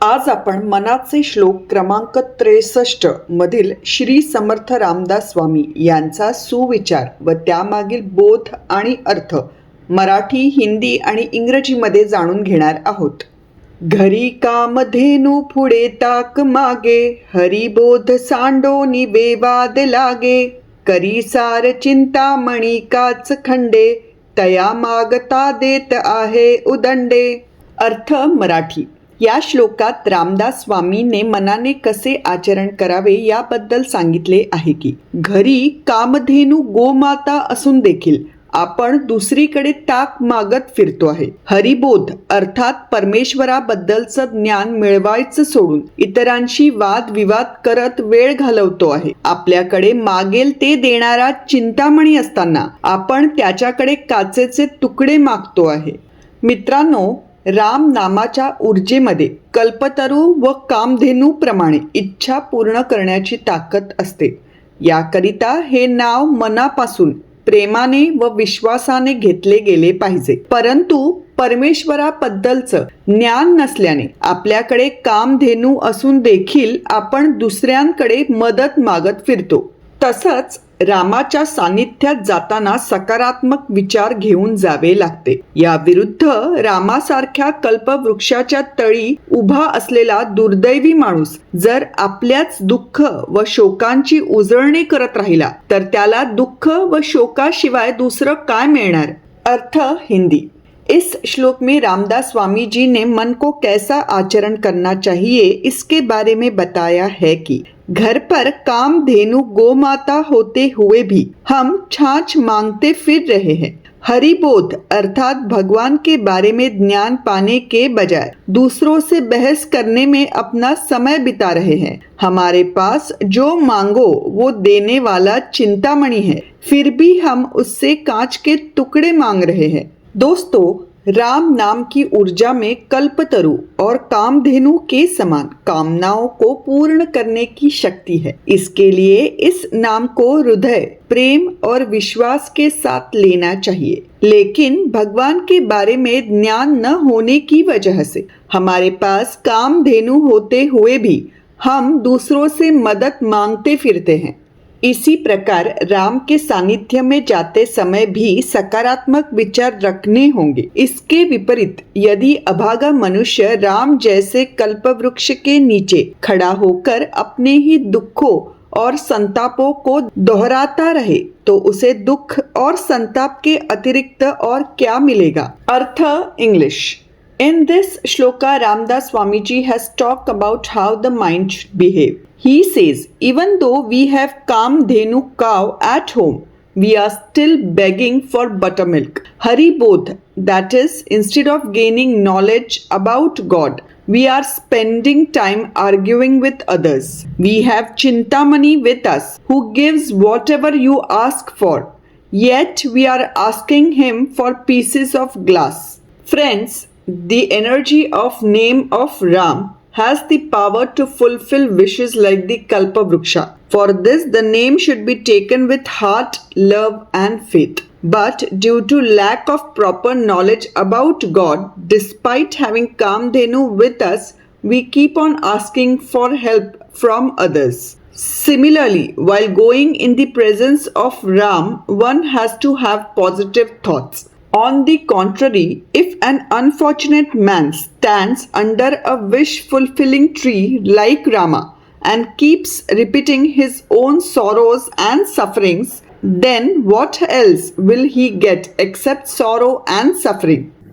आज आपण मनाचे श्लोक क्रमांक त्रेसष्ट मधील श्री समर्थ रामदास स्वामी यांचा सुविचार व त्यामागील बोध आणि अर्थ मराठी हिंदी आणि इंग्रजीमध्ये जाणून घेणार आहोत. घरी कामधेनू पुढे ताक मागे हरिबोध सांडो निवेवाद लागे करी सार चिंतामणी काच खंडे तया मागता देत आहे उदंडे. अर्थ मराठी. या श्लोकात रामदास स्वामीने मनाने कसे आचरण करावे याबद्दल सांगितले आहे की घरी कामधेनू गोमाता असून देखील आपण दुसरीकडे ताक मागत फिरतो आहे. हरिबोध अर्थात परमेश्वराबद्दलचं ज्ञान मिळवायचं सोडून इतरांशी वाद विवाद करत वेळ घालवतो आहे. आपल्याकडे मागेल ते देणारा चिंतामणी असताना आपण त्याच्याकडे काचेचे तुकडे मागतो आहे. मित्रांनो राम नामाच्या ऊर्जेमध्ये कल्पतरू व कामधेनूप्रमाणे इच्छा पूर्ण करण्याची ताकद असते. याकरिता हे नाव मनापासून प्रेमाने व विश्वासाने घेतले गेले पाहिजे. परंतु परमेश्वराबद्दलचं ज्ञान नसल्याने आपल्याकडे कामधेनू असून देखील आपण दुसऱ्यांकडे मदत मागत फिरतो. तसंच रामाच्या सानिध्यात जाताना सकारात्मक विचार घेऊन जावे लागते. या विरुद्ध रामासारख्या कल्पवृक्षाच्या तळी उभा असलेला दुर्दैवी माणूस जर आपल्याच दुःख व शोकांची उजळणी करत राहिला तर त्याला दुःख व शोकाशिवाय दुसरं काय मिळणार? अर्थ हिंदी. इस श्लोक में रामदास स्वामी जी ने मन को कैसा आचरण करना चाहिए इसके बारे में बताया है कि घर पर काम धेनु गोमाता होते हुए भी हम छाछ मांगते फिर रहे हैं। हरिबोध अर्थात भगवान के बारे में ज्ञान पाने के बजाय दूसरों से बहस करने में अपना समय बिता रहे हैं। हमारे पास जो मांगो वो देने वाला चिंतामणि है। फिर भी हम उससे कांच के टुकड़े मांग रहे हैं। दोस्तों राम नाम की ऊर्जा में कल्पतरु और कामधेनु के समान कामनाओं को पूर्ण करने की शक्ति है। इसके लिए इस नाम को हृदय, प्रेम और विश्वास के साथ लेना चाहिए। लेकिन भगवान के बारे में ज्ञान न होने की वजह से हमारे पास कामधेनु होते हुए भी हम दूसरों से मदद मांगते फिरते हैं। इसी प्रकार राम के सानिध्य में जाते समय भी सकारात्मक विचार रखने होंगे। इसके विपरीत यदि अभागा मनुष्य राम जैसे कल्प वृक्ष के नीचे खड़ा होकर अपने ही दुखों और संतापों को दोहराता रहे तो उसे दुख और संताप के अतिरिक्त और क्या मिलेगा? अर्थ English. In this shloka, Ramdas Swamiji has talked about how the mind should behave. He says, even though we have calm dhenu cow at home, we are still begging for buttermilk. Hari Bodh, that is, instead of gaining knowledge about God, we are spending time arguing with others. We have Chintamani with us, who gives whatever you ask for. Yet we are asking him for pieces of glass. Friends, the energy of name of Ram has the power to fulfill wishes like the Kalpavruksha. For this, the name should be taken with heart, love, and faith. But due to lack of proper knowledge about God, despite having Kamdhenu with us, we keep on asking for help from others. Similarly, while going in the presence of Ram, one has to have positive thoughts. On the contrary, if an unfortunate man stands under a wish fulfilling tree like Rama and keeps repeating his own sorrows and sufferings, then what else will he get except sorrow and suffering?